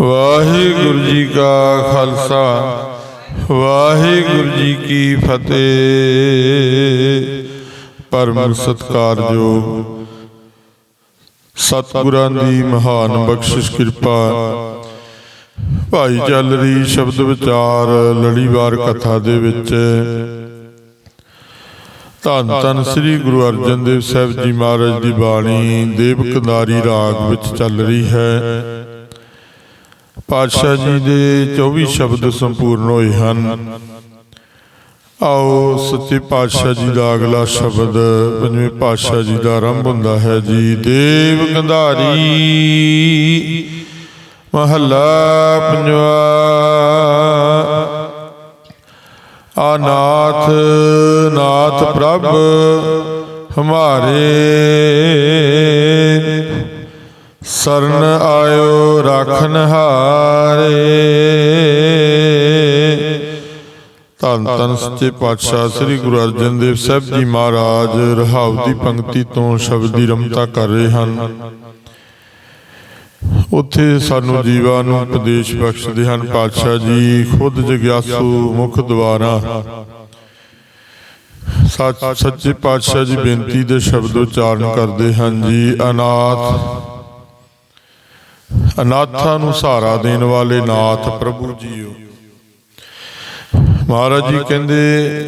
ਵਾਹਿਗੁਰੂ ਜੀ ਕਾ ਖਾਲਸਾ, ਵਾਹਿਗੁਰੂ ਜੀ ਕੀ ਫਤਿਹ। ਪਰਮ ਸਤਕਾਰਯੋਗ ਸਤਿਗੁਰਾਂ ਦੀ ਮਹਾਨ ਬਖਸ਼ਿਸ਼ ਕਿਰਪਾ ਭਾਈ ਚੱਲ ਰਹੀ ਸ਼ਬਦ ਵਿਚਾਰ, ਲੜੀਵਾਰ ਕਥਾ ਦੇ ਵਿੱਚ। ਧੰਨ ਧੰਨ ਸ੍ਰੀ ਗੁਰੂ ਅਰਜਨ ਦੇਵ ਸਾਹਿਬ ਜੀ ਮਹਾਰਾਜ ਦੀ ਬਾਣੀ, ਦੇਵ ਦੇਵਕਦਾਰੀ ਰਾਗ ਵਿੱਚ ਚੱਲ ਰਹੀ ਹੈ। ਪਾਤਸ਼ਾਹ ਜੀ ਦੇ 24 ਸ਼ਬਦ ਸੰਪੂਰਨ ਹੋਏ ਹਨ। ਆਓ ਸੱਚੇ ਪਾਤਸ਼ਾਹ ਜੀ ਦਾ ਅਗਲਾ ਸ਼ਬਦ, ਪੰਜਵੇਂ ਪਾਤਸ਼ਾਹ ਜੀ ਦਾ ਆਰੰਭ ਹੁੰਦਾ ਹੈ ਜੀ, ਦੇਵ ਗੰਧਾਰੀ। ਮਹੱਲਾ ਪੰਜਵਾ। ਆਨਾਥ ਨਾਥ ਪ੍ਰਭ, ਹਮਾਰੇ। ਸਰਨ ਆਇਓ ਰਾਖਨ ਹਾਰੇ। ਧੰਨ ਧੰਨ ਸੱਚੇ ਪਾਤਸ਼ਾਹ ਸ੍ਰੀ ਗੁਰੂ ਅਰਜਨ ਦੇਵ ਸਾਹਿਬ ਜੀ ਮਹਾਰਾਜ, ਰਹਾਉ ਦੀ ਪੰਕਤੀ ਤੋਂ ਸ਼ਬਦ ਦੀ ਰਮਤਾ ਕਰ ਰਹੇ ਹਨ। ਉੱਥੇ ਸਾਨੂੰ ਜੀਵਾਂ ਨੂੰ ਉਪਦੇਸ਼ ਬਖਸ਼ਦੇ ਹਨ ਪਾਤਸ਼ਾਹ ਜੀ, ਖੁਦ ਜਗਿਆਸੂ ਮੁਖ ਦੁਆਰਾ। ਸੱਚੇ ਪਾਤਸ਼ਾਹ ਜੀ ਬੇਨਤੀ ਦੇ ਸ਼ਬਦ ਉਚਾਰਨ ਕਰਦੇ ਹਨ ਜੀ, ਅਨਾਥ ਅਨਾਥਾਂ ਨੂੰ ਸਹਾਰਾ ਦੇਣ ਵਾਲੇ ਨਾਥ ਪ੍ਰਭੂ ਜੀਓ। ਮਹਾਰਾਜ ਜੀ ਕਹਿੰਦੇ,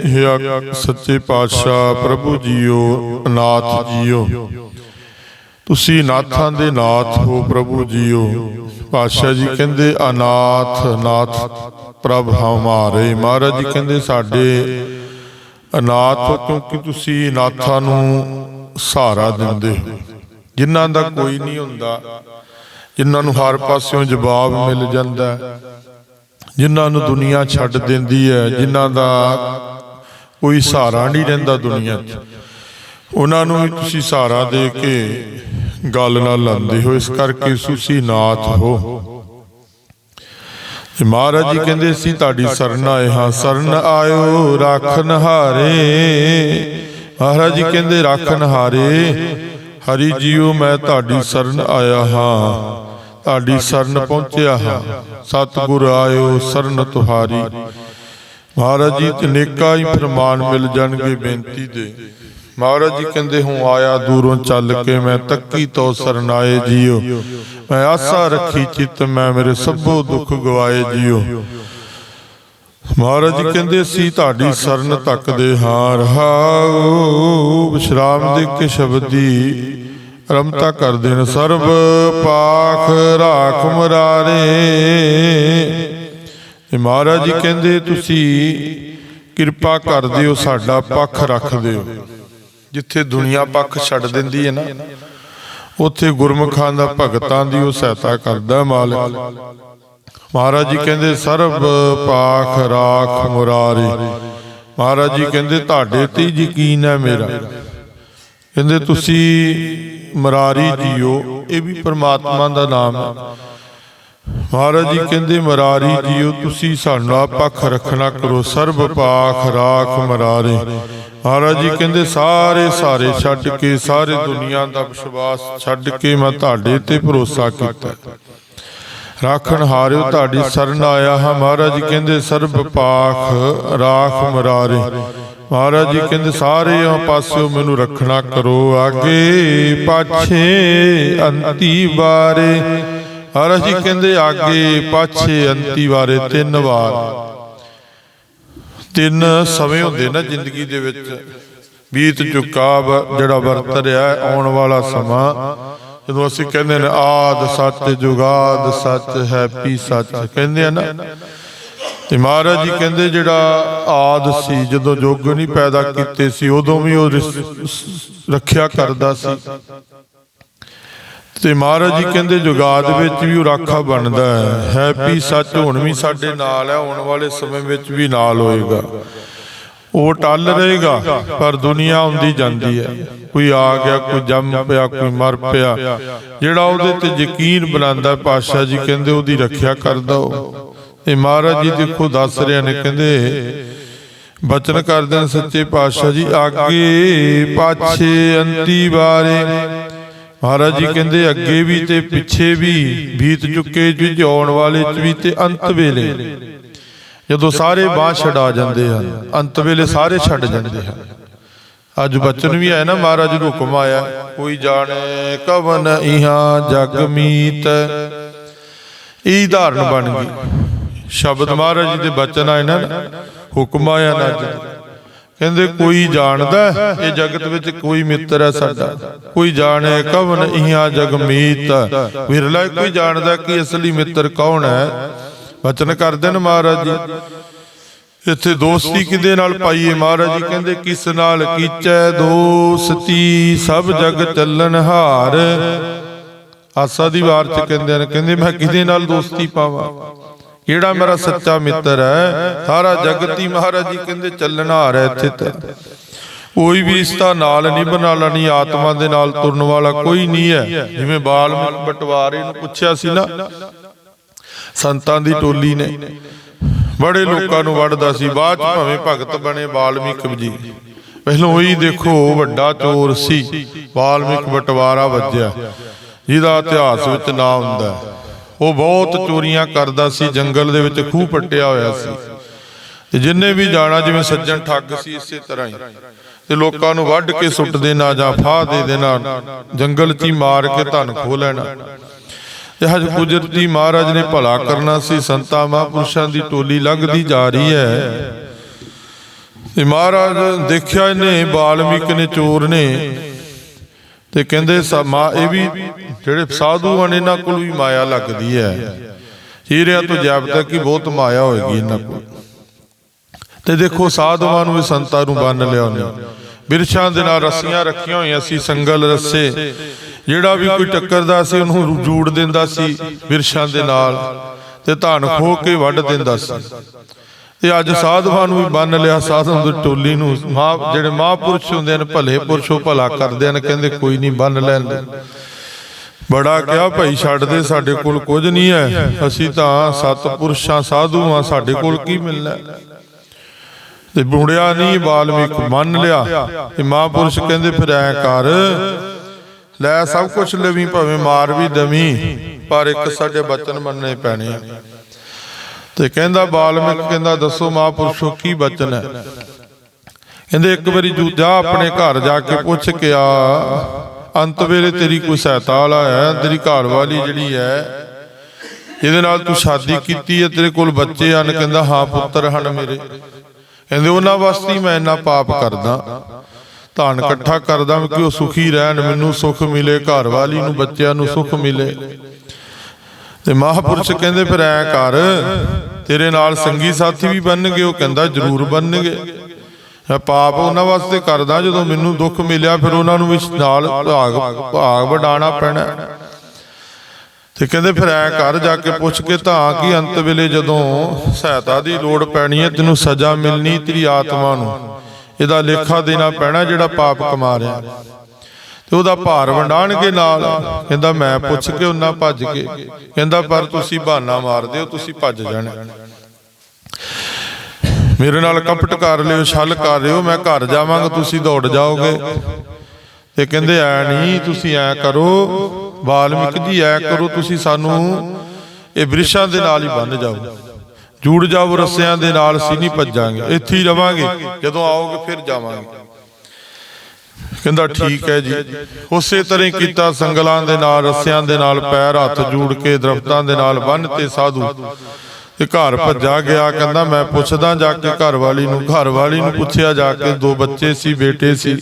ਹੇ ਸੱਚੇ ਪਾਤਸ਼ਾਹ ਪ੍ਰਭੂ ਜੀਓ, ਅਨਾਥ ਜੀਓ। ਤੁਸੀਂ ਨਾਥਾਂ ਦੇ ਨਾਥ ਹੋ ਪ੍ਰਭੂ ਜੀਓ। ਪਾਤਸ਼ਾਹ ਜੀ ਕਹਿੰਦੇ, ਅਨਾਥ, ਨਾਥ ਪ੍ਰਭ ਹਮਾਰੇ। ਮਹਾਰਾਜ ਜੀ ਕਹਿੰਦੇ, ਸਾਡੇ ਅਨਾਥ ਕਿਉਂਕਿ ਤੁਸੀਂ ਨਾਥਾਂ ਨੂੰ ਸਹਾਰਾ ਦਿੰਦੇ ਹੋ। ਜਿਨ੍ਹਾਂ ਦਾ ਕੋਈ ਨਹੀਂ ਹੁੰਦਾ। ਜਿਨ੍ਹਾਂ ਨੂੰ ਹਰ ਪਾਸਿਓਂ ਜਵਾਬ ਮਿਲ ਜਾਂਦਾ ਹੈ, ਜਿਨ੍ਹਾਂ ਨੂੰ ਦੁਨੀਆ ਛੱਡ ਦਿੰਦੀ ਹੈ, ਜਿਨ੍ਹਾਂ ਦਾ ਕੋਈ ਸਹਾਰਾ ਨਹੀਂ ਰਹਿੰਦਾ ਦੁਨੀਆ 'ਚ। ਉਹਨਾਂ ਨੂੰ ਵੀ ਤੁਸੀਂ ਸਹਾਰਾ ਦੇ ਕੇ ਗੱਲ ਨਾਲ ਲਾਉਂਦੇ ਹੋ, ਇਸ ਕਰਕੇ ਤੁਸੀਂ ਨਾਥ ਹੋ। ਮਹਾਰਾਜ ਜੀ ਕਹਿੰਦੇ, ਅਸੀਂ ਤੁਹਾਡੀ ਸ਼ਰਨ ਆਏ ਹਾਂ। ਸ਼ਰਨ ਆਇਓ ਰਾਖਨ ਹਾਰੇ। ਮਹਾਰਾਜ ਜੀ ਕਹਿੰਦੇ ਰਾਖਨ ਹਾਰੇ। ਹਰੀ ਜੀਓ, ਮੈਂ ਤੁਹਾਡੀ ਸ਼ਰਨ ਆਇਆ ਹਾਂ। ਤੁਹਾਡੀ ਸ਼ਰਨ ਪਹੁੰਚਿਆ ਹਾਂ। ਸਤਿਗੁਰ ਆਇਓ ਸ਼ਰਨ ਤੁਹਾਰੀ। ਮਹਾਰਾਜ ਜੀ ਤੇ ਨੇਕਾ ਹੀ ਫਰਮਾਨ ਮਿਲ ਜਾਣਗੇ ਬੇਨਤੀ ਦੇ। ਮਹਾਰਾਜ ਜੀ ਕਹਿੰਦੇ ਹੂੰ ਆਇਆ ਦੂਰੋਂ ਚੱਲ ਕੇ ਮੈਂ ਤੱਕੀ ਤੋਂ ਸਰਨਾਏ ਜੀਓ। ਮੈਂ ਆਸਾ ਰੱਖੀ ਚਿੱਤ ਮੈਂ ਮੇਰੇ ਸਭੋ ਦੁੱਖ ਗਵਾਏ ਜੀਓ। ਮਹਾਰਾਜ ਜੀ ਕਹਿੰਦੇ ਅਸੀਂ ਤੁਹਾਡੀ ਸ਼ਰਨ ਤੱਕਦੇ ਹਾਂ। ਰਹਾਉ ਵਿਸ਼ਰਾਮ ਦੇ ਕੇ ਸ਼ਬਦ ਦੀ ਰਮਤਾ ਕਰਦੇ ਨੇ ਸਰਬ ਪਾਖ ਰਾਖ ਮਰਾਰੇ। ਤੇ ਮਹਾਰਾਜ ਜੀ ਕਹਿੰਦੇ, ਤੁਸੀਂ ਕਿਰਪਾ ਕਰਦੇ ਹੋ ਸਾਡਾ ਪੱਖ ਰੱਖਦੇ ਹੋ ਜਿੱਥੇ ਦੁਨੀਆ ਪੱਖ ਛੱਡ ਦਿੰਦੀ ਹੈ ਨਾ, ਉੱਥੇ ਗੁਰਮੁਖਾਂ ਦਾ ਭਗਤਾਂ ਦੀ ਉਹ ਸਹਾਇਤਾ ਕਰਦਾ ਮਾਲਕ। ਮਹਾਰਾਜ ਜੀ ਕਹਿੰਦੇ ਸਰਬ ਪਾਖ ਰਾਖ ਮੁਰਾਰੇ। ਮਹਾਰਾਜ ਜੀ ਕਹਿੰਦੇ, ਤੁਹਾਡੇ ਤੇ ਯਕੀਨ ਹੈ ਮੇਰਾ। ਕਹਿੰਦੇ, ਤੁਸੀਂ ਮਰਾਰੀ ਜੀਓ, ਇਹ ਵੀ ਪ੍ਰਮਾਤਮਾ ਦਾ ਨਾਮ ਹੈ। ਮਹਾਰਾਜ ਜੀ ਕਹਿੰਦੇ, ਮਰਾਰੀ ਜੀਓ, ਤੁਸੀਂ ਸਾਡਾ ਪੱਖ ਰੱਖਣਾ ਕਰੋ, ਸਰਬ ਪਾਖ ਰਾਖ ਮਰਾਰੇ। ਮਹਾਰਾਜ ਜੀ ਕਹਿੰਦੇ, ਸਾਰੇ ਸਾਰੇ ਛੱਡ ਕੇ, ਸਾਰੇ ਦੁਨੀਆ ਦਾ ਵਿਸ਼ਵਾਸ ਛੱਡ ਕੇ ਮੈਂ ਤੁਹਾਡੇ ਤੇ ਭਰੋਸਾ ਕੀਤਾ। ਰਾਖਣ ਹਾਰਿਓ, ਤੁਹਾਡੀ ਸ਼ਰਨ ਆਇਆ ਹਾਂ। ਮਹਾਰਾਜ ਜੀ ਕਹਿੰਦੇ, ਸਰਬ ਪਾਖ ਰਾਖ ਮਰਾਰੇ। ਮਹਾਰਾਜ ਜੀ ਕਹਿੰਦੇ ਸਾਰੇ ਪਾਸਿਓ ਮੈਨੂੰ ਰੱਖਣਾ ਕਰੋ ਆਗੇ, ਪਾਛੇ ਅੰਤੀ ਬਾਰੇ ਮਹਾਰਾਜ ਜੀ ਕਹਿੰਦੇ, ਆਗੇ, ਪਾਛੇ ਅੰਤੀ ਬਾਰੇ ਤਿੰਨ ਵਾਰ। ਤਿੰਨ ਸਮੇਂ ਹੁੰਦੇ ਨਾ ਜ਼ਿੰਦਗੀ ਦੇ ਵਿੱਚ, ਬੀਤ ਚੁੱਕਾ ਜਿਹੜਾ ਵਰਤ ਰਿਹਾ ਆਉਣ ਵਾਲਾ ਸਮਾਂ। ਜਦੋਂ ਅਸੀਂ ਕਹਿੰਦੇ ਨੇ, ਆਦ ਸੱਚ ਜੁਗਾਦ ਸੱਚ ਹੈਪੀ ਸੱਚ। ਕਹਿੰਦੇ ਆ ਨਾ ਤੇ ਮਹਾਰਾਜ ਜੀ ਕਹਿੰਦੇ ਜਿਹੜਾ ਆਦ ਸੀ, ਜਦੋਂ ਯੁੱਗ ਨਹੀਂ ਪੈਦਾ ਕੀਤੇ ਸੀ, ਉਦੋਂ ਵੀ ਉਹ ਰੱਖਿਆ ਕਰਦਾ ਸੀ। ਤੇ ਮਹਾਰਾਜ ਜੀ ਕਹਿੰਦੇ ਜੁਗਾਦ ਵਿੱਚ ਵੀ ਉਹ ਰਾਖਾ ਬਣਦਾ ਹੈ। ਹੈ ਸੱਚ ਹੁਣ ਵੀ ਸਾਡੇ ਨਾਲ ਹੈ, ਆਉਣ ਵਾਲੇ ਸਮੇਂ ਵਿੱਚ ਵੀ ਨਾਲ ਹੋਏਗਾ। ਉਹ ਟਲ ਰਹੇਗਾ, ਪਰ ਦੁਨੀਆ ਆਉਂਦੀ ਜਾਂਦੀ ਹੈ। ਕੋਈ ਆ ਗਿਆ, ਕੋਈ ਜੰਮ ਪਿਆ, ਕੋਈ ਮਰ ਪਿਆ। ਜਿਹੜਾ ਉਹਦੇ ਤੇ ਯਕੀਨ ਬਣਾਉਂਦਾ ਪਾਤਸ਼ਾਹ ਜੀ ਕਹਿੰਦੇ ਉਹਦੀ ਰੱਖਿਆ ਕਰਦਾ ਉਹ। ਇਹ ਮਹਾਰਾਜ ਜੀ ਦੇਖੋ, ਦੱਸ ਰਹੇ ਨੇ, ਕਹਿੰਦੇ, ਬਚਨ ਕਰਦੇ ਨੇ ਸੱਚੇ ਪਾਤਸ਼ਾਹ ਜੀ ਆਗੇ ਪਾਛੇ ਅੰਤੀ ਬਾਰੇ ਮਹਾਰਾਜ ਜੀ ਕਹਿੰਦੇ, ਅੱਗੇ ਵੀ ਤੇ ਪਿੱਛੇ ਵੀ ਬੀਤ ਚੁੱਕੇ ਜੀ ਆਉਣ ਵਾਲੇ ਚ ਵੀ ਤੇ ਅੰਤ ਵੇਲੇ। ਜਦੋਂ ਸਾਰੇ ਬਾਹ ਛਡਾ ਜਾਂਦੇ ਹਨ, ਅੰਤ ਵੇਲੇ ਸਾਰੇ ਛੱਡ ਜਾਂਦੇ ਹਨ। ਅੱਜ ਬਚਨ ਵੀ ਆਇਆ ਨਾ, ਮਹਾਰਾਜ ਨੂੰ ਹੁਕਮ ਆਇਆ, ਕੋਈ ਜਾਣੇ ਕਵਨ ਇਹਾਂ ਜਗ ਮੀਤ। ਇਹ ਧਾਰਨ ਬਣ ਗਈ। ਸ਼ਬਦ ਮਹਾਰਾਜ ਜੀ ਦੇ ਬਚਨ ਆਏ ਨਾ ਹੁਕਮ ਆਇਆ ਨਾ ਕਹਿੰਦੇ, ਕੋਈ ਜਾਣਦਾ ਇਹ ਜਗਤ ਵਿੱਚ ਕੋਈ ਮਿੱਤਰ ਹੈ ਸਾਡਾ। ਕੋਈ ਜਾਣੇ ਕਵਨ, ਇਹਾਂ ਜਗ ਵਿਰਲਾ ਕੋਈ ਜਾਣਦਾ ਕਿ ਅਸਲੀ ਮਿੱਤਰ ਕੌਣ ਹੈ। ਵਚਨ ਕਰਦੇ ਨੇ ਮਹਾਰਾਜ ਜੀ। ਇੱਥੇ ਦੋਸਤੀ ਕਿਹਦੇ ਨਾਲ ਪਾਈਏ ਮਹਾਰਾਜ ਜੀ? ਕਹਿੰਦੇ, ਕਿਸ ਨਾਲ ਕੀਚੈ ਦੋਸਤੀ? ਸਭ ਜਗ ਚੱਲਨ ਹਾਰ। ਆਸਾ ਦੀ ਵਾਰ ਚ ਕਹਿੰਦੇ ਨੇ, ਕਹਿੰਦੇ, ਮੈਂ ਕਿਹਦੇ ਨਾਲ ਦੋਸਤੀ ਪਾਵਾਂ? ਕਿਹੜਾ ਮੇਰਾ ਸੱਚਾ ਮਿੱਤਰ ਹੈ ਸਾਰਾ ਜਗਤ ਹੀ ਮਹਾਰਾਜ ਜੀ ਕਹਿੰਦੇ ਚੱਲਣ ਹਾਰ ਹੈ ਇੱਥੇ ਤੇ। ਕੋਈ ਵੀ ਇਸਦਾ ਨਾਲ ਨਹੀਂ ਬਣਾ ਲੈਣੀ ਆਤਮਾ ਦੇ ਨਾਲ ਤੁਰਨ ਵਾਲਾ ਕੋਈ ਨਹੀਂ ਹੈ। ਜਿਵੇਂ ਬਾਲਮੀਕ ਬਟਵਾਰੇ ਨੂੰ ਪੁੱਛਿਆ ਸੀ ਨਾ ਸੰਤਾਂ ਦੀ ਟੋਲੀ ਨੇ। ਬੜੇ ਲੋਕਾਂ ਨੂੰ ਵੜਦਾ ਸੀ ਬਾਅਦ ਚ ਭਾਵੇਂ ਭਗਤ ਬਣੇ ਵਾਲਮੀਕ ਜੀ। ਪਹਿਲਾਂ ਉਹੀ ਦੇਖੋ ਵੱਡਾ ਚੋਰ ਸੀ ਵਾਲਮੀਕ ਬਟਵਾਰਾ ਵੱਜਿਆ। ਜਿਹਦਾ ਇਤਿਹਾਸ ਵਿੱਚ ਨਾਮ ਹੁੰਦਾ ਹੈ। ਉਹ ਬਹੁਤ ਚੋਰੀਆਂ ਕਰਦਾ ਸੀ, ਜੰਗਲ ਦੇ ਵਿੱਚ ਖੂਹ ਪੱਟਿਆ ਹੋਇਆ ਸੀ। ਤੇ ਜਿੰਨੇ ਵੀ ਜਾਣਾ, ਜਿਵੇਂ ਸੱਜਣ ਠੱਗ ਸੀ ਇਸੇ ਤਰ੍ਹਾਂ ਹੀ। ਤੇ ਲੋਕਾਂ ਨੂੰ ਵੱਢ ਕੇ ਸੁੱਟ ਦੇਣਾ ਜਾਂ ਫਾਹ ਦੇ ਦੇਣਾ, ਜੰਗਲ 'ਚ ਹੀ ਮਾਰ ਕੇ ਧਨ ਖੋ ਲੈਣਾ। ਤੇ ਹਜ ਕੁਦਰਤੀ ਮਹਾਰਾਜ ਨੇ ਭਲਾ ਕਰਨਾ ਸੀ, ਸੰਤਾਂ ਮਹਾਂਪੁਰਸ਼ਾਂ ਦੀ ਟੋਲੀ ਲੰਘਦੀ ਜਾ ਰਹੀ ਹੈ। ਤੇ ਮਹਾਰਾਜ ਦੇਖਿਆ ਇਹਨੇ, ਬਾਲਮੀਕ ਨੇ, ਚੋਰ ਨੇ ਤੇ ਕਹਿੰਦੇ ਸਮਾ ਇਹ ਵੀ ਜਿਹੜੇ ਸਾਧੂ ਹਨ ਇਹਨਾਂ ਕੋਲ ਵੀ ਮਾਇਆ ਲੱਗਦੀ ਹੈ। ਹੀਰਿਆਂ ਤੋਂ ਜੈਬ ਤੱਕ ਹੀ ਬਹੁਤ ਮਾਇਆ ਹੋਏਗੀ ਇਹਨਾਂ ਕੋਲ। ਤੇ ਦੇਖੋ ਸਾਧੂਆਂ ਨੂੰ ਵੀ ਸੰਤਾਂ ਨੂੰ ਬੰਨ ਲਿਆ ਉਹਨੇ। ਬਿਰਛਾਂ ਦੇ ਨਾਲ ਰੱਸੀਆਂ ਰੱਖੀਆਂ ਹੋਈਆਂ ਸੀ ਸੰਗਲ ਰੱਸੇ। ਜਿਹੜਾ ਵੀ ਕੋਈ ਟੱਕਰਦਾ ਸੀ ਉਹਨੂੰ ਜੂੜ ਦਿੰਦਾ ਸੀ ਬਿਰਛਾਂ ਦੇ ਨਾਲ ਤੇ ਧਨ ਖੋ ਕੇ ਵੱਢ ਦਿੰਦਾ ਸੀ। ਤੇ ਅੱਜ ਸਾਧੂਆਂ ਨੂੰ ਵੀ ਬੰਨ ਲਿਆ, ਸਾਧੂਆਂ ਦੀ ਟੋਲੀ ਨੂੰ। ਮਹਾ ਜਿਹੜੇ ਮਹਾਂਪੁਰਸ਼ ਹੁੰਦੇ ਨੇ ਭਲੇ ਪੁਰਸ਼ੋ ਭਲਾ ਕਰਦੇ ਨੇ ਕਹਿੰਦੇ ਕੋਈ ਨਹੀਂ ਬੰਨ ਲੈਂਦੇ ਬੜਾ ਕਿਹਾ, ਭਾਈ ਛੱਡ ਦੇ, ਸਾਡੇ ਕੋਲ ਕੁਝ ਨਹੀਂ ਹੈ। ਅਸੀਂ ਤਾਂ ਸਤਪੁਰਸ਼ਾਂ, ਸਾਧੂਆਂ, ਸਾਡੇ ਕੋਲ ਕੀ ਮਿਲਣਾ? ਤੇ ਬੁੜਿਆ ਨਹੀਂ ਬਾਲਮੀਕ ਮੰਨ ਲਿਆ। ਤੇ ਮਹਾਂਪੁਰਸ਼ ਕਹਿੰਦੇ ਫਿਰ ਐ ਕਰ, ਲੈ ਸਭ ਕੁਝ ਲਵੀ, ਭਾਵੇਂ ਮਾਰ ਵੀ ਦਵੀ, ਪਰ ਇੱਕ ਸਾਡੇ ਬਚਨ ਮੰਨਣੇ ਪੈਣੇ ਆ। ਤੇ ਕਹਿੰਦਾ, ਬਾਲਮੀਕ ਕਹਿੰਦਾ, ਦੱਸੋ ਮਹਾਂਪੁਰਸ਼ੋ ਕੀ ਬਚਨ ਹੈ? ਕਹਿੰਦੇ, ਇੱਕ ਵਾਰੀ ਜੂ ਆਪਣੇ ਘਰ ਜਾ ਕੇ ਪੁੱਛ ਕੇ ਆ। ਅੰਤ ਵੇਲੇ ਤੇਰੀ ਕੋਈ ਸਹਾਇਤਾ ਵਾਲਾ ਹੈ, ਤੇਰੀ ਘਰ ਵਾਲੀ ਜਿਹੜੀ ਹੈ, ਇਹਦੇ ਨਾਲ ਤੂੰ ਸ਼ਾਦੀ ਕੀਤੀ ਹੈ, ਤੇਰੇ ਕੋਲ ਬੱਚੇ ਹਨ, ਕਹਿੰਦਾ, ਹਾਂ ਪੁੱਤਰ ਹਨ ਮੇਰੇ। ਕਹਿੰਦੇ, ਉਹਨਾਂ ਵਾਸਤੇ ਮੈਂ ਇੰਨਾ ਪਾਪ ਕਰਦਾ। ਧਨ ਇਕੱਠਾ ਕਰਦਾ ਕਿ ਉਹ ਸੁਖੀ ਰਹਿਣ, ਮੈਨੂੰ ਸੁਖ ਮਿਲੇ, ਘਰ ਵਾਲੀ ਨੂੰ, ਬੱਚਿਆਂ ਨੂੰ ਸੁਖ ਮਿਲੇ। ਤੇ ਮਹਾਪੁਰਸ਼ ਕਹਿੰਦੇ, ਫਿਰ ਐ ਕਰ ਤੇਰੇ ਨਾਲ ਸੰਗੀ ਸਾਥੀ ਵੀ ਬਣਨਗੇ, ਉਹ ਕਹਿੰਦਾ ਜ਼ਰੂਰ ਬਣਨਗੇ। ਮੈਂ ਪਾਪ ਉਹਨਾਂ ਵਾਸਤੇ ਕਰਦਾ, ਜਦੋਂ ਮੈਨੂੰ ਦੁੱਖ ਮਿਲਿਆ, ਫਿਰ ਉਹਨਾਂ ਨੂੰ ਵੀ ਨਾਲ ਭਾਗ ਭਾਗ ਵਡਾਣਾ ਪੈਣਾ। ਤੇ ਕਹਿੰਦੇ ਫਿਰ ਐ ਕਰ, ਜਾ ਕੇ ਪੁੱਛ ਕੇ ਤਾਂ ਕਿ ਅੰਤ ਵੇਲੇ ਜਦੋਂ ਸਹਾਇਤਾ ਦੀ ਲੋੜ ਪੈਣੀ ਹੈ, ਤੈਨੂੰ ਸਜ਼ਾ ਮਿਲਣੀ ਤੇਰੀ ਆਤਮਾ ਨੂੰ। ਇਹਦਾ ਲੇਖਾ ਦੇਣਾ ਪੈਣਾ ਜਿਹੜਾ ਪਾਪ ਕਮਾ ਰਿਹਾ। ਤੇ ਉਹਦਾ ਭਾਰ ਵੰਡਾਣਗੇ ਨਾਲ। ਕਹਿੰਦਾ, ਮੈਂ ਪੁੱਛ ਕੇ ਉਹਨਾਂ ਭੱਜ ਕੇ। ਕਹਿੰਦਾ, ਪਰ ਤੁਸੀਂ ਬਹਾਨਾ ਮਾਰਦੇ ਹੋ, ਤੁਸੀਂ ਭੱਜ ਜਾਣਾ। ਮੇਰੇ ਨਾਲ ਕਪਟ ਕਰ ਲਿਓ, ਛਲ ਕਰ ਲਿਓ, ਮੈਂ ਘਰ ਜਾਵਾਂਗਾ, ਤੁਸੀਂ ਦੌੜ ਜਾਓਗੇ। ਤੇ ਕਹਿੰਦੇ, ਐ ਨਹੀਂ, ਤੁਸੀਂ ਐ ਕਰੋ, ਵਾਲਮੀਕ ਜੀ, ਐ ਕਰੋ, ਤੁਸੀਂ ਸਾਨੂੰ ਇਹ ਬ੍ਰਿਸ਼ਾਂ ਦੇ ਨਾਲ ਹੀ ਬੰਨ ਜਾਓ। ਜੂੜ ਜਾਓ, ਰੱਸਿਆਂ ਦੇ ਨਾਲ ਅਸੀਂ ਨਹੀਂ ਭੱਜਾਂਗੇ। ਇੱਥੇ ਹੀ ਰਵਾਂਗੇ। ਜਦੋਂ ਆਓਗੇ, ਫਿਰ ਜਾਵਾਂਗੇ। ਕਹਿੰਦਾ ਠੀਕ ਹੈ ਜੀ। ਉਸੇ ਤਰ੍ਹਾਂ ਕੀਤਾ ਸੰਗਲਾਂ ਦੇ ਨਾਲ, ਰੱਸਿਆਂ ਦੇ ਨਾਲ, ਪੈਰ ਹੱਥ ਜੂੜ ਕੇ ਦਰਖਤਾਂ ਦੇ ਨਾਲ ਬੰਨ ਤੇ ਸਾਧੂ। ਤੇ ਘਰ ਭੱਜਾ ਗਿਆ, ਕਹਿੰਦਾ ਮੈਂ ਪੁੱਛਦਾ ਜਾ ਕੇ ਘਰ ਵਾਲੀ ਨੂੰ ਘਰ ਵਾਲੀ ਨੂੰ ਪੁੱਛਿਆ ਜਾ ਕੇ ਦੋ ਬੱਚੇ ਸੀ, ਬੇਟੇ ਸੀ।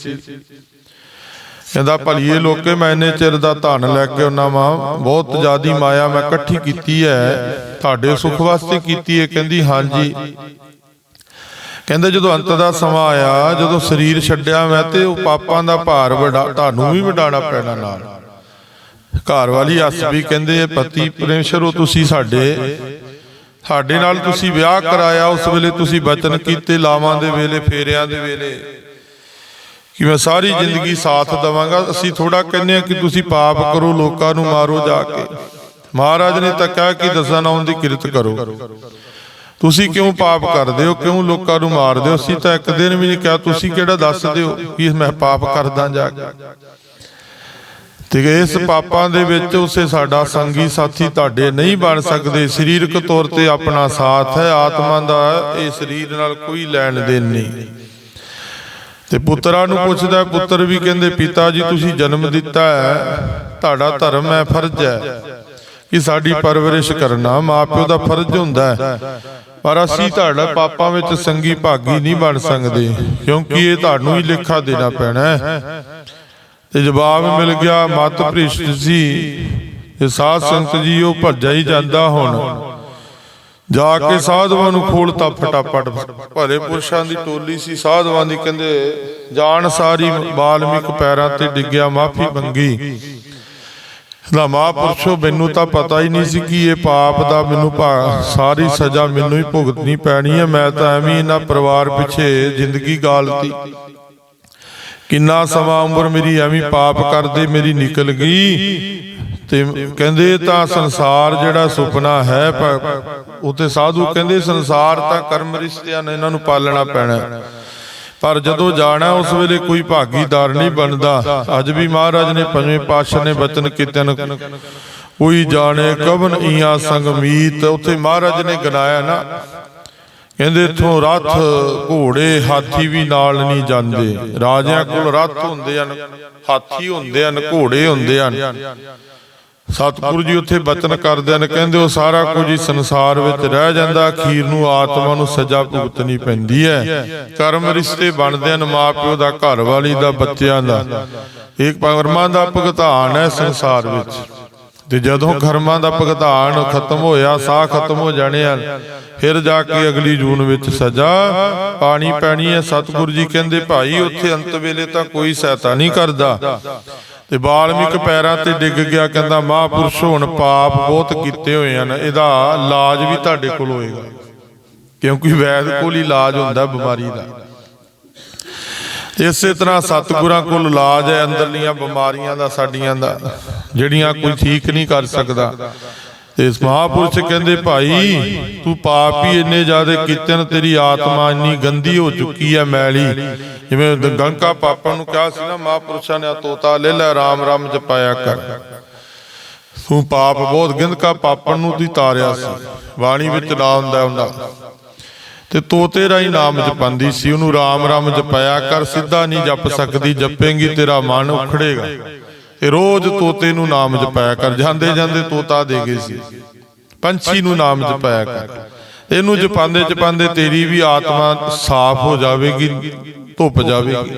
ਕਹਿੰਦਾ ਭਲੀਏ ਲੋਕੇ ਮੈਂ ਇੰਨੇ ਚਿਰ ਦਾ ਧਨ ਲੈ ਕੇ ਉਹਨਾਂ ਵਾਂ, ਬਹੁਤ ਜ਼ਿਆਦੀ ਮਾਇਆ ਮੈਂ ਇਕੱਠੀ ਕੀਤੀ ਹੈ, ਤੁਹਾਡੇ ਸੁੱਖ ਵਾਸਤੇ ਕੀਤੀ ਹੈ। ਕਹਿੰਦੀ, ਹਾਂਜੀ। ਕਹਿੰਦੇ ਜਦੋਂ ਅੰਤ ਦਾ ਸਮਾਂ ਆਇਆ, ਜਦੋਂ ਸਰੀਰ ਛੱਡਿਆ ਮੈਂ ਤੇ ਉਹ ਪਾਪਾਂ ਦਾ ਭਾਰ ਵਡਾ, ਤੁਹਾਨੂੰ ਵੀ ਵਡਾਣਾ ਪੈਣਾ ਨਾਲ। ਘਰ ਵਾਲੀ ਹੱਸ ਵੀ ਕਹਿੰਦੇ ਇਹ ਪਤੀ ਪਰਮੇਸ਼ਰ, ਤੁਸੀਂ ਸਾਡੇ ਸਾਡੇ ਨਾਲ ਤੁਸੀਂ ਵਿਆਹ ਕਰਾਇਆ, ਉਸ ਵੇਲੇ ਤੁਸੀਂ ਬਚਨ ਕੀਤੇ, ਲਾਵਾਂ ਦੇ ਵੇਲੇ, ਫੇਰਿਆਂ ਦੇ ਵੇਲੇ। ਕਿ ਮੈਂ ਸਾਰੀ ਜ਼ਿੰਦਗੀ ਸਾਥ ਦਵਾਂਗਾ। ਅਸੀਂ ਥੋੜਾ ਕਹਿੰਦੇ ਆ ਕਿ ਤੁਸੀਂ ਪਾਪ ਕਰੋ, ਲੋਕਾਂ ਨੂੰ ਮਾਰੋ ਜਾ ਕੇ। ਮਹਾਰਾਜ ਨੇ ਤਾਂ ਕਿਹਾ ਕਿ ਦਸਾਂ ਨਾਮ ਦੀ ਕਿਰਤ ਕਰੋ। ਤੁਸੀਂ ਕਿਉਂ ਪਾਪ ਕਰਦੇ ਹੋ? ਕਿਉਂ ਲੋਕਾਂ ਨੂੰ ਮਾਰਦੇ ਹੋ? ਅਸੀਂ ਤਾਂ ਇੱਕ ਦਿਨ ਵੀ ਨਹੀਂ ਕਿਹਾ ਤੁਸੀਂ ਕਿਹੜਾ ਦੱਸਦੇ ਹੋ ਕਿ ਮੈਂ ਪਾਪ ਕਰਦਾ ਜਾ ਕੇ? ਤੇ ਇਸ ਪਾਪਾਂ ਦੇ ਵਿੱਚ ਉਸੇ ਸਾਡਾ ਸੰਗੀ ਸਾਥੀ ਤੁਹਾਡੇ ਨਹੀਂ ਬਣ ਸਕਦੇ। ਸਰੀਰਕ ਤੌਰ ਤੇ ਆਪਣਾ ਸਾਥ ਹੈ ਆਤਮਾ ਦਾ ਇਹ ਸਰੀਰ ਨਾਲ ਕੋਈ ਲੈਣ ਦੇਣ ਨਹੀਂ। ਤੇ ਪੁੱਤਰਾਂ ਨੂੰ ਪੁੱਛਦਾ ਪੁੱਤਰ ਵੀ ਕਹਿੰਦੇ ਪਿਤਾ ਜੀ ਤੁਸੀਂ ਜਨਮ ਦਿੱਤਾ ਹੈ। ਤੁਹਾਡਾ ਧਰਮ ਹੈ ਫਰਜ਼ ਹੈ ਕਿ ਸਾਡੀ ਪਰਵਰਿਸ਼ ਕਰਨਾ ਮਾਪਿਓ ਦਾ ਫਰਜ਼ ਹੁੰਦਾ ਹੈ। ਪਰ ਅਸੀਂ ਤੁਹਾਡਾ ਪਾਪਾਂ ਵਿੱਚ ਸੰਗੀ ਭਾਗੀ ਨਹੀਂ ਬਣ ਸਕਦੇ, ਕਿਉਂਕਿ ਇਹ ਤੁਹਾਨੂੰ ਹੀ ਲੇਖਾ ਦੇਣਾ ਪੈਣਾ ਹੈ। ਤੇ ਜਵਾਬ ਮਿਲ ਗਿਆ, ਮਤ ਭ੍ਰਿਸ਼ਟ ਸੀ ਇਹ ਸਾਧ ਸੰਗਤ ਜੀ, ਉਹ ਭੱਜਾ ਹੀ ਜਾਂਦਾ ਹੁਣ। ਜਾ ਕੇ ਸਾਧਵਾਂ ਨੂੰ ਖੋਲਤਾ ਫਟਾਫਟ ਭਰੇ ਪੁਰਸ਼ਾਂ ਦੀ ਟੋਲੀ ਸੀ ਸਾਧਵਾਂ ਦੀ ਕਹਿੰਦੇ, ਜਾਣ ਸਾਰੀ ਬਾਲਮਿਕ ਪੈਰਾਂ ਤੇ ਡਿੱਗਿਆ, ਮਾਫੀ ਮੰਗੀ। ਨਾ ਮਹਾਂਪੁਰਸ਼ੋ ਮੈਨੂੰ ਤਾਂ ਪਤਾ ਹੀ ਨਹੀਂ ਸੀ ਕਿ ਇਹ ਪਾਪ ਦਾ ਮੈਨੂੰ ਸਾਰੀ ਸਜ਼ਾ ਮੈਨੂੰ ਹੀ ਭੁਗਤਣੀ ਪੈਣੀ ਹੈ ਮੈਂ ਤਾਂ ਐਵੇਂ ਇਹਨਾਂ ਪਰਿਵਾਰ ਪਿੱਛੇ ਜ਼ਿੰਦਗੀ ਗਾਲਤੀ। ਕਿੰਨਾ ਸਮਾਂ ਉਮਰ ਮੇਰੀ ਐਵੇਂ ਪਾਪ ਕਰਦੇ ਮੇਰੀ ਨਿਕਲ ਗਈ। ਤੇ ਕਹਿੰਦੇ ਤਾਂ ਸੰਸਾਰ ਜਿਹੜਾ ਸੁਪਨਾ ਹੈ ਪ- ਉਹ ਤੇ ਸਾਧੂ ਕਹਿੰਦੇ ਸੰਸਾਰ ਤਾਂ ਕਰਮ ਰਿਸ਼ਤਿਆਂ ਨੇ ਇਹਨਾਂ ਨੂੰ ਪਾਲਣਾ ਪੈਣਾ। ਪਰ ਜਦੋਂ ਜਾਣਾ ਉਸ ਵੇਲੇ ਕੋਈ ਭਾਗੀਦਾਰ ਨਹੀਂ ਬਣਦਾ। ਅੱਜ ਵੀ ਮਹਾਰਾਜ ਨੇ ਪੰਜਵੇਂ ਪਾਤਸ਼ਾਹ ਨੇ ਬਚਨ ਕੀਤੇ ਨੇ। ਕੋਈ ਜਾਣੇ ਕਵਨ ਈਆਂ ਸੰਗ ਮੀਤ ਉੱਥੇ ਮਹਾਰਾਜ ਨੇ ਗਨਾਇਆ ਨਾ ਕਹਿੰਦੇ ਇਥੋਂ ਰੱਥ ਘੋੜੇ ਹਾਥੀ ਵੀ ਨਾਲ ਨਹੀਂ ਜਾਂਦੇ। ਰਾਜਿਆਂ ਕੋਲ ਰੱਥ ਹੁੰਦੇ ਹਨ ਹਾਥੀ ਹੁੰਦੇ ਹਨ। ਘੋੜੇ ਹੁੰਦੇ ਹਨ। ਸਤਿਗੁਰੂ ਜੀ ਉੱਥੇ ਬਚਨ ਕਰਦੇ ਨੇ, ਕਹਿੰਦੇ ਉਹ ਸਾਰਾ ਕੁਝ ਹੀ ਸੰਸਾਰ ਵਿੱਚ ਰਹਿ ਜਾਂਦਾ, ਅਖੀਰ ਨੂੰ ਆਤਮਾ ਨੂੰ ਸਜ਼ਾ ਭੁਗਤਣੀ ਪੈਂਦੀ ਹੈ। ਕਰਮ ਰਿਸ਼ਤੇ ਬਣਦੇ ਹਨ, ਮਾਪਿਓ ਦਾ ਘਰ ਵਾਲੀ ਦਾ, ਬੱਚਿਆਂ ਦਾ। ਇੱਕ ਪਰਮਾਂ ਦਾ ਭੁਗਤਾਨ ਹੈ ਸੰਸਾਰ ਵਿੱਚ। ਤੇ ਜਦੋਂ ਕਰਮਾਂ ਦਾ ਭੁਗਤਾਨ ਖਤਮ ਹੋਇਆ, ਸਾਹ ਖਤਮ ਹੋ ਜਾਣੇ ਆ ਫਿਰ ਜਾ ਕੇ ਅਗਲੀ ਜੂਨ ਵਿੱਚ ਸਜ਼ਾ ਪਾਣੀ ਪੈਣੀ ਹੈ। ਸਤਿਗੁਰੂ ਜੀ ਕਹਿੰਦੇ, ਭਾਈ, ਉੱਥੇ ਅੰਤ ਵੇਲੇ ਤਾਂ ਕੋਈ ਸਹਾਇਤਾ ਨਹੀਂ ਕਰਦਾ। ਤੇ ਬਾਲਮਿਕ ਪੈਰਾਂ ਤੇ ਡਿੱਗ ਗਿਆ, ਕਹਿੰਦਾ, ਮਹਾਂਪੁਰਸ਼ ਹੁਣ ਪਾਪ ਬਹੁਤ ਕੀਤੇ ਹੋਏ ਹਨ, ਇਹਦਾ ਇਲਾਜ ਵੀ ਤੁਹਾਡੇ ਕੋਲ ਹੋਏਗਾ। ਕਿਉਂਕਿ ਵੈਦ ਕੋਲ ਹੀ ਇਲਾਜ ਹੁੰਦਾ ਬਿਮਾਰੀ ਦਾ। ਇਸੇ ਤਰ੍ਹਾਂ ਸਤਿਗੁਰਾਂ ਕੋਲ ਇਲਾਜ ਹੈ, ਅੰਦਰਲੀਆਂ ਬਿਮਾਰੀਆਂ ਦਾ, ਸਾਡੀਆਂ ਦਾ, ਜਿਹੜੀਆਂ ਕੋਈ ਠੀਕ ਨਹੀਂ ਕਰ ਸਕਦਾ। ਇਸ ਮਹਾਪੁਰਸ਼ ਕਹਿੰਦੇ ਭਾਈ ਤੂੰ ਪਾਪ ਹੀ ਇੰਨੇ ਜ਼ਿਆਦੇ ਕੀਤੇ ਨੇ ਤੇਰੀ ਆਤਮਾ ਇੰਨੀ ਗੰਦੀ ਹੋ ਚੁੱਕੀ ਹੈ ਮੈਲੀ। ਜਿਵੇਂ ਗੰਗਾ ਪਾਪਾਂ ਨੂੰ ਕਿਹਾ ਸੀ ਨਾ ਮਹਾਪੁਰਸ਼ਾਂ ਨੇ ਤੋਤਾ ਲੈ ਲੈ ਰਾਮ ਰਾਮ ਜਪਾਇਆ ਕਰ। ਤੂੰ ਪਾਪ ਬਹੁਤ ਗਿੰਦਕਾ ਪਾਪਣ ਨੂੰ ਦੀ ਤਾਰਿਆ ਸੀ। ਬਾਣੀ ਵਿੱਚ ਨਾਮ ਹੁੰਦਾ ਹੁੰਦਾ। ਤੇ ਤੋਤੇ ਰਾਈ ਨਾਮ ਜਪੰਦੀ ਸੀ। ਉਹਨੂੰ ਰਾਮ ਰਾਮ ਜਪਾਇਆ ਕਰ ਸਿੱਧਾ ਨਹੀਂ ਜਪ ਸਕਦੀ ਜਪੇਂਗੀ ਤੇਰਾ ਮਨ ਉਖੜੇਗਾ। ਤੇ ਰੋਜ਼ ਤੋਤੇ ਨੂੰ ਨਾਮ ਜਪਾਇਆ ਕਰ ਜਾਂਦੇ ਜਾਂਦੇ ਤੋਤਾ ਦੇ ਗਏ ਸੀ। ਪੰਛੀ ਨੂੰ ਨਾਮ ਜਪਾਇਆ ਕਰ। ਇਹਨੂੰ ਜਪਾਉਂਦੇ ਜਪਾਉਂਦੇ ਤੇਰੀ ਵੀ ਆਤਮਾ ਸਾਫ਼ ਹੋ ਜਾਵੇਗੀ ਧੁੱਪ ਜਾਵੇਗੀ।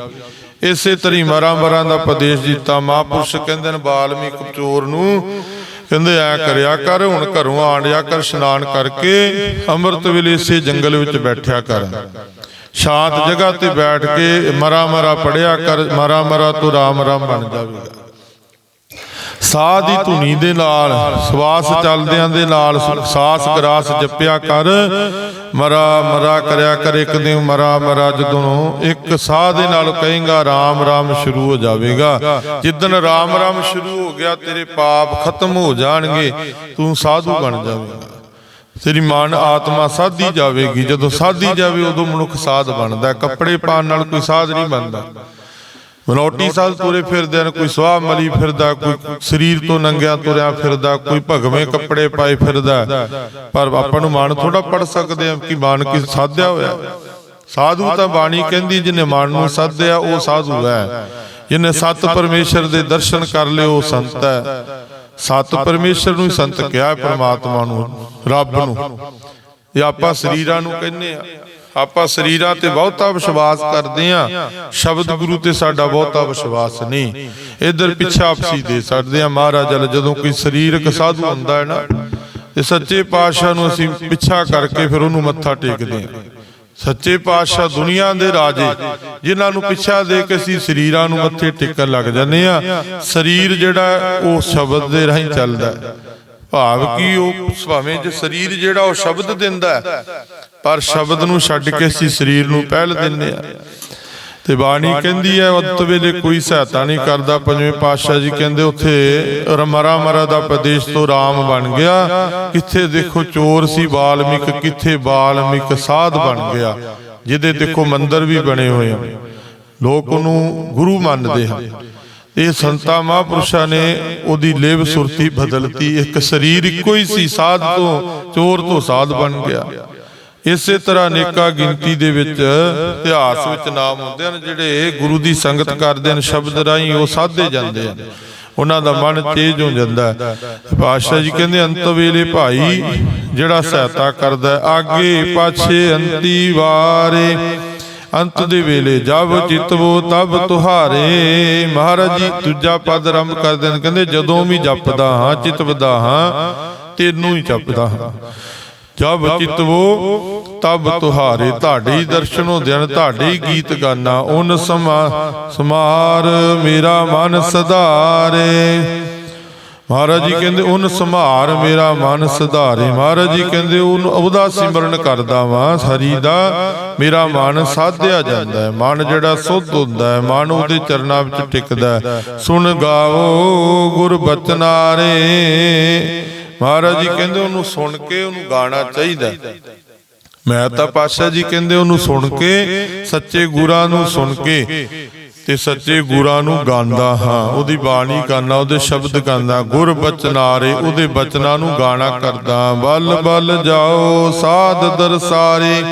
ਇਸੇ ਤਰੀ ਮਰਾਂ ਮਰਾਂ ਦਾ ਉਪਦੇਸ਼ ਦਿੱਤਾ। ਮਹਾਪੁਰਸ਼ ਕਹਿੰਦੇ ਨੇ ਬਾਲਮੀਕ ਚੋਰ ਨੂੰ ਕਹਿੰਦੇ ਐ ਕਰਿਆ ਕਰ ਹੁਣ ਘਰੋਂ ਆਂਡਿਆ ਕਰ ਇਸ਼ਨਾਨ ਕਰਕੇ ਅੰਮ੍ਰਿਤ ਵੇਲੇ ਇਸੇ ਜੰਗਲ ਵਿੱਚ ਬੈਠਿਆ ਕਰ। ਸ਼ਾਂਤ ਜਗ੍ਹਾ ਤੇ ਬੈਠ ਕੇ ਮਰਾ ਮਰਾ ਪੜਿਆ ਕਰ ਮਰਾ ਮਰਾ ਤੂੰ ਰਾਮ ਰਾਮ ਬਣ ਜਾਵੇਗਾ ਸਾਹ ਦੀ ਧੁਨੀ ਦੇ ਨਾਲ ਸਵਾਸ ਚੱਲਦਿਆਂ ਦੇ ਨਾਲ ਸਾਸ ਗਰਾਸ ਜਪਿਆ ਕਰ। ਮਰਾ ਮਰਾ ਕਰਿਆ ਕਰ ਇੱਕ ਦਿਨ ਮਰਾ ਮਰਾ ਜਦੋਂ ਇੱਕ ਸਾਹ ਦੇ ਨਾਲ ਕਹੇਗਾ ਰਾਮ ਰਾਮ ਸ਼ੁਰੂ ਹੋ ਜਾਵੇਗਾ। ਜਿੱਦਨ ਰਾਮ ਰਾਮ ਸ਼ੁਰੂ ਹੋ ਗਿਆ ਤੇਰੇ ਪਾਪ ਖਤਮ ਹੋ ਜਾਣਗੇ ਤੂੰ ਸਾਧੂ ਬਣ ਜਾਵੇਂਗਾ। ਤੇਰੀ ਮਨ ਆਤਮਾ ਸਾਧੀ ਜਾਵੇਗੀ ਜਦੋਂ ਸਾਧੀ ਜਾਵੇ ਉਦੋਂ ਮਨੁੱਖ ਸਾਧ ਬਣਦਾ। ਕੱਪੜੇ ਪਾਣ ਨਾਲ ਕੋਈ ਸਾਧ ਨਹੀਂ ਬਣਦਾ। ਮਨੋਟੀ ਸਾਲ ਤੁਰੇ ਫਿਰਦੇ ਨੇ ਕੋਈ ਸਵਾਹ ਮਲੀ ਫਿਰਦਾ ਕੋਈ ਸਰੀਰ ਤੋਂ ਨੰਗਿਆ ਤੁਰਿਆ ਫਿਰਦਾ ਕੋਈ ਭਗਵੇਂ ਕੱਪੜੇ ਪਾਏ ਫਿਰਦਾ। ਪਰ ਆਪਾਂ ਨੂੰ ਮਨ ਥੋੜਾ ਪੜ ਸਕਦੇ ਆ ਕਿ ਮਨ ਕੀ ਸਾਧਿਆ ਹੋਇਆ। ਸਾਧੂ ਤਾਂ ਬਾਣੀ ਕਹਿੰਦੀ ਜਿਹਨੇ ਮਨ ਨੂੰ ਸਾਧਿਆ ਉਹ ਸਾਧੂ ਹੈ। ਜਿਹਨੇ ਸਤ ਪਰਮੇਸ਼ਰ ਦੇ ਦਰਸ਼ਨ ਕਰ ਲਏ ਉਹ ਸੰਤ ਹੈ। ਸਤ ਪਰਮੇਸ਼ਰ ਨੂੰ ਹੀ ਸੰਤ ਕਿਹਾ ਪ੍ਰਮਾਤਮਾ ਨੂੰ ਰੱਬ ਨੂੰ। ਇਹ ਆਪਾਂ ਸਰੀਰਾਂ ਨੂੰ ਕਹਿੰਦੇ ਆ ਆਪਾਂ ਸਰੀਰਾਂ ਤੇ ਬਹੁਤਾ ਵਿਸ਼ਵਾਸ ਕਰਦੇ ਆ ਸ਼ਬਦ ਗੁਰੂ ਤੇ ਸਾਡਾ ਬਹੁਤਾ ਵਿਸ਼ਵਾਸ ਨਹੀਂ। ਇਧਰ ਪਿੱਛਾ ਆਪਸੀ ਦੇ ਸਕਦੇ ਆ ਮਹਾਰਾਜ ਜਦੋਂ ਕੋਈ ਸਰੀਰਕ ਸਾਧੂ ਹੁੰਦਾ ਹੈ ਨਾ, ਤੇ ਸੱਚੇ ਪਾਤਸ਼ਾਹ ਨੂੰ ਅਸੀਂ ਪਿੱਛਾ ਕਰਕੇ ਫਿਰ ਉਹਨੂੰ ਮੱਥਾ ਟੇਕਦੇ ਆ ਸੱਚੇ ਪਾਤਸ਼ਾਹ ਦੁਨੀਆ ਦੇ ਰਾਜੇ, ਜਿਨ੍ਹਾਂ ਨੂੰ ਪਿੱਛਾ ਦੇ ਕੇ ਅਸੀਂ ਸਰੀਰਾਂ ਨੂੰ ਮੱਥੇ ਟੇਕਣ ਲੱਗ ਜਾਂਦੇ ਆ ਸਰੀਰ ਜਿਹੜਾ ਉਹ ਸ਼ਬਦ ਦੇ ਰਾਹੀਂ ਚੱਲਦਾ ਭਾਵ ਕੀ ਉਹ ਭਾਵੇਂ ਜੇ ਸਰੀਰ ਜਿਹੜਾ ਉਹ ਸ਼ਬਦ ਦਿੰਦਾ ਪਰ ਸ਼ਬਦ ਨੂੰ ਛੱਡ ਕੇ ਅਸੀਂ ਸਰੀਰ ਨੂੰ ਪਹਿਲ ਦਿੰਦੇ ਆ ਤੇ ਬਾਣੀ ਕਹਿੰਦੀ ਹੈ ਉਤ ਵੇਲੇ ਕੋਈ ਸਹਾਇਤਾ ਨਹੀਂ ਕਰਦਾ ਪੰਜਵੇਂ ਪਾਤਸ਼ਾਹ ਜੀ ਕਹਿੰਦੇ ਉੱਥੇ ਰਮਰਾ ਮਰਾ ਦਾ ਪ੍ਰਦੇਸ਼ ਤੋਂ ਰਾਮ ਬਣ ਗਿਆ। ਕਿੱਥੇ ਦੇਖੋ ਚੋਰ ਸੀ ਬਾਲਮਿਕ ਕਿੱਥੇ ਬਾਲਮਿਕ ਸਾਧ ਬਣ ਗਿਆ। ਜਿਹਦੇ ਦੇਖੋ ਮੰਦਰ ਵੀ ਬਣੇ ਹੋਏ ਆ। ਲੋਕ ਉਹਨੂੰ ਗੁਰੂ ਮੰਨਦੇ ਹਨ। ਇਹ ਸੰਤਾ ਮਹਾਂਪੁਰਸ਼ਾਂ ਨੇ ਉਹਦੀ ਲੇਵ ਸੁਰਤੀ ਬਦਲਤੀ। ਇੱਕ ਸਰੀਰ ਇੱਕੋ ਹੀ ਸੀ ਸਾਧ ਤੋਂ ਚੋਰ ਤੋਂ ਸਾਧ ਬਣ ਗਿਆ ਇਸੇ ਤਰ੍ਹਾਂ ਅਨੇਕਾਂ ਗਿਣਤੀ ਦੇ ਵਿੱਚ ਇਤਿਹਾਸ ਵਿੱਚ ਨਾਮ ਹੁੰਦੇ ਹਨ, ਜਿਹੜੇ ਗੁਰੂ ਦੀ ਸੰਗਤ ਕਰਦੇ ਹਨ, ਸ਼ਬਦ ਰਾਹੀਂ ਉਹ ਸਾਧੇ ਜਾਂਦੇ ਹਨ। ਉਹਨਾਂ ਦਾ ਮਨ ਤੇਜ ਹੋ ਜਾਂਦਾ ਹੈ। ਪਾਤਸ਼ਾਹ ਜੀ ਕਹਿੰਦੇ, ਅੰਤ ਵੇਲੇ ਭਾਈ, ਜਿਹੜਾ ਸਹਾਇਤਾ ਕਰਦਾ ਆਗੇ ਪਾਛੇ ਅੰਤੀ ਵਾਰੇ। ਅੰਤ ਦੇ ਵੇਲੇ ਜਬ ਚਿਤਵੋ ਤਬ ਤੁਹਾਰੇ। ਮਹਾਰਾਜ ਜੀ ਦੂਜਾ ਪਦ ਆਰੰਭ ਕਰਦੇ ਨੇ ਕਹਿੰਦੇ, ਜਦੋਂ ਵੀ ਜਪਦਾ ਹਾਂ ਚਿਤਵਦਾ ਹਾਂ ਤੈਨੂੰ ਹੀ ਜਪਦਾ ਹਾਂ। ਜਬ ਚਿਤਵੋ ਤਬ ਤੁਹਾਰੇ ਤੁਹਾਡੇ ਹੀ ਦਰਸ਼ਨ ਹੁੰਦੇ ਗੀਤ ਗਾਨਾ। ਉਨ ਸਮਾਰ ਮੇਰਾ ਮਨ ਸਧਾਰੇ। ਮਹਾਰਾਜ ਜੀ ਕਹਿੰਦੇ ਉਹਨ ਸੰਭਾਰ ਮੇਰਾ ਮਨ ਸੁਧਾਰੇ। ਮਹਾਰਾਜ ਜੀ ਕਹਿੰਦੇ ਉਹਨੂੰ ਉਹਦਾ ਸਿਮਰਨ ਕਰਦਾ ਵਾਂ, ਹਰੀ ਦਾ ਮੇਰਾ ਮਨ ਸਾਧਿਆ ਜਾਂਦਾ ਹੈ। ਮਨ ਜਿਹੜਾ ਸੁੱਧ ਹੁੰਦਾ ਹੈ, ਮਨ ਉਹਦੇ ਚਰਨਾਂ ਵਿੱਚ ਟਿਕਦਾ ਸੁਣ ਗਾਵੋ ਗੁਰ ਬਚਨਾਰੇ। ਮਹਾਰਾਜ ਜੀ ਕਹਿੰਦੇ ਉਹਨੂੰ ਸੁਣ ਕੇ ਉਹਨੂੰ ਗਾਣਾ ਚਾਹੀਦਾ। ਮੈਂ ਤਾਂ ਪਾਸ਼ਾ ਜੀ ਕਹਿੰਦੇ ਉਹਨੂੰ ਸੁਣ ਕੇ, ਸੱਚੇ ਗੁਰਾਂ ਨੂੰ ਸੁਣ ਕੇ ਤੇ ਸੱਚੇ ਗੁਰਾਂ ਨੂੰ ਗਾਉਂਦਾ ਹਾਂ। ਉਹਦੀ ਬਾਣੀ ਗਾਣਾ ਉਹਦੇ ਸ਼ਬਦ ਗਾਉਂਦਾ, ਗੁਰ ਬਚਨਾਰੇ ਉਹਦੇ ਬਚਨਾਂ ਨੂੰ ਗਾਣਾ ਕਰਦਾ। ਬਲ ਬਲ ਜਾਓ ਸਾਧ ਦਰਸਾਰੇ।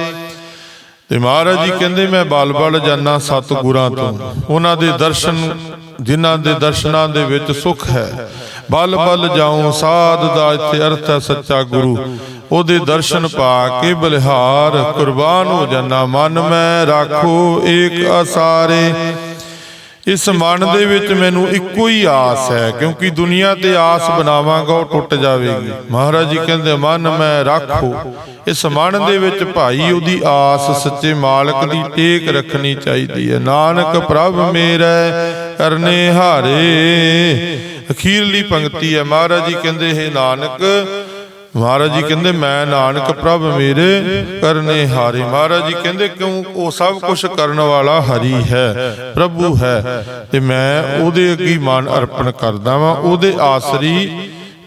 ਤੇ ਮਹਾਰਾਜ ਜੀ ਕਹਿੰਦੇ, ਮੈਂ ਬਾਲ ਬਲ ਬਲ ਜਾਣਾ ਸਤਿਗੁਰਾਂ ਤੋਂ। ਉਹਨਾਂ ਦੇ ਦਰਸ਼ਨ, ਜਿਨ੍ਹਾਂ ਦੇ ਦਰਸ਼ਨਾਂ ਦੇ ਵਿੱਚ ਸੁਖ ਹੈ। ਬਲ ਬਲ ਜਾਉ ਸਾਧ ਦਾ ਇੱਥੇ ਅਰਥ ਹੈ ਸੱਚਾ ਗੁਰੂ। ਉਹਦੇ ਦਰਸ਼ਨ ਪਾ ਕੇ ਬਲਿਹਾਰ ਕੁਰਬਾਨ ਹੋ ਜਾਣਾ ਮਨ ਮੈਂ ਰਾਖੋ ਏਕ ਅਸਾਰੇ। ਇਸ ਮਨ ਦੇ ਵਿੱਚ ਮੈਨੂੰ ਇੱਕੋ ਹੀ ਆਸ ਹੈ ਕਿਉਂਕਿ ਦੁਨੀਆ ਤੇ ਆਸ ਬਣਾਵਾਂਗਾ ਉਹ ਟੁੱਟ ਜਾਵੇਗੀ। ਮਹਾਰਾਜ ਜੀ ਕਹਿੰਦੇ ਮਨ ਮੈਂ ਰੱਖੋ। ਇਸ ਮਨ ਦੇ ਵਿੱਚ ਭਾਈ ਉਹਦੀ ਆਸ ਸੱਚੇ ਮਾਲਕ ਦੀ ਟੇਕ ਰੱਖਣੀ ਚਾਹੀਦੀ ਹੈ। ਨਾਨਕ ਪ੍ਰਭ ਮੇਰਾ ਕਰਨੇ ਹਾਰੇ। ਅਖੀਰਲੀ ਪੰਕਤੀ ਹੈ। ਮਹਾਰਾਜ ਜੀ ਕਹਿੰਦੇ ਹੈ ਨਾਨਕ। ਮਹਾਰਾਜ ਜੀ ਕਹਿੰਦੇ ਮੈਂ ਨਾਨਕ ਪ੍ਰਭ ਮੇਰੇ ਕਰਨੇ ਹਾਰੇ। ਮਹਾਰਾਜ ਜੀ ਕਹਿੰਦੇ ਕਿਉਂ? ਉਹ ਸਭ ਕੁਝ ਕਰਨ ਵਾਲਾ ਹਰੀ ਹੈ ਪ੍ਰਭੂ ਹੈ। ਤੇ ਮੈਂ ਉਹਦੇ ਅੱਗੇ ਮਨ ਅਰਪਣ ਕਰਦਾ ਵਾਂ ਉਹਦੇ ਆਸਰੀ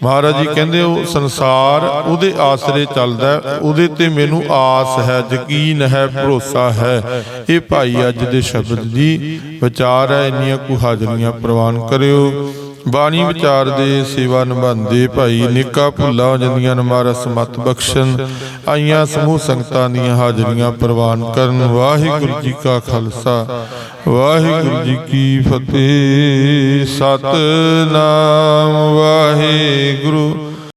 ਮਹਾਰਾਜ ਜੀ ਕਹਿੰਦੇ ਉਹ ਸੰਸਾਰ ਉਹਦੇ ਆਸਰੇ ਚੱਲਦਾ ਹੈ, ਉਹਦੇ ਤੇ ਮੈਨੂੰ ਆਸ ਹੈ ਯਕੀਨ ਹੈ ਭਰੋਸਾ ਹੈ। ਇਹ ਭਾਈ ਅੱਜ ਦੇ ਸ਼ਬਦ ਦੀ ਵਿਚਾਰ ਹੈ। ਇੰਨੀਆਂ ਕੁ ਹਾਜ਼ਰੀਆਂ ਪ੍ਰਵਾਨ ਕਰਿਓ। ਬਾਣੀ ਵਿਚਾਰ ਦੇ ਸੇਵਾ ਨਿਭਾਉਂਦੇ ਭਾਈ ਨਿੱਕਾ ਭੁੱਲਾ ਹੋ ਜਾਂਦੀਆਂ ਨੇ ਮਹਾਰਾਜ ਸਮਤ ਬਖਸ਼ਣ, ਆਈਆਂ ਸਮੂਹ ਸੰਗਤਾਂ ਦੀਆਂ ਹਾਜ਼ਰੀਆਂ ਪ੍ਰਵਾਨ ਕਰਨ। ਵਾਹਿਗੁਰੂ ਜੀ ਕਾ ਖਾਲਸਾ, ਵਾਹਿਗੁਰੂ ਜੀ ਕੀ ਫਤਿਹ। ਸਤਨਾਮ ਵਾਹਿਗੁਰੂ।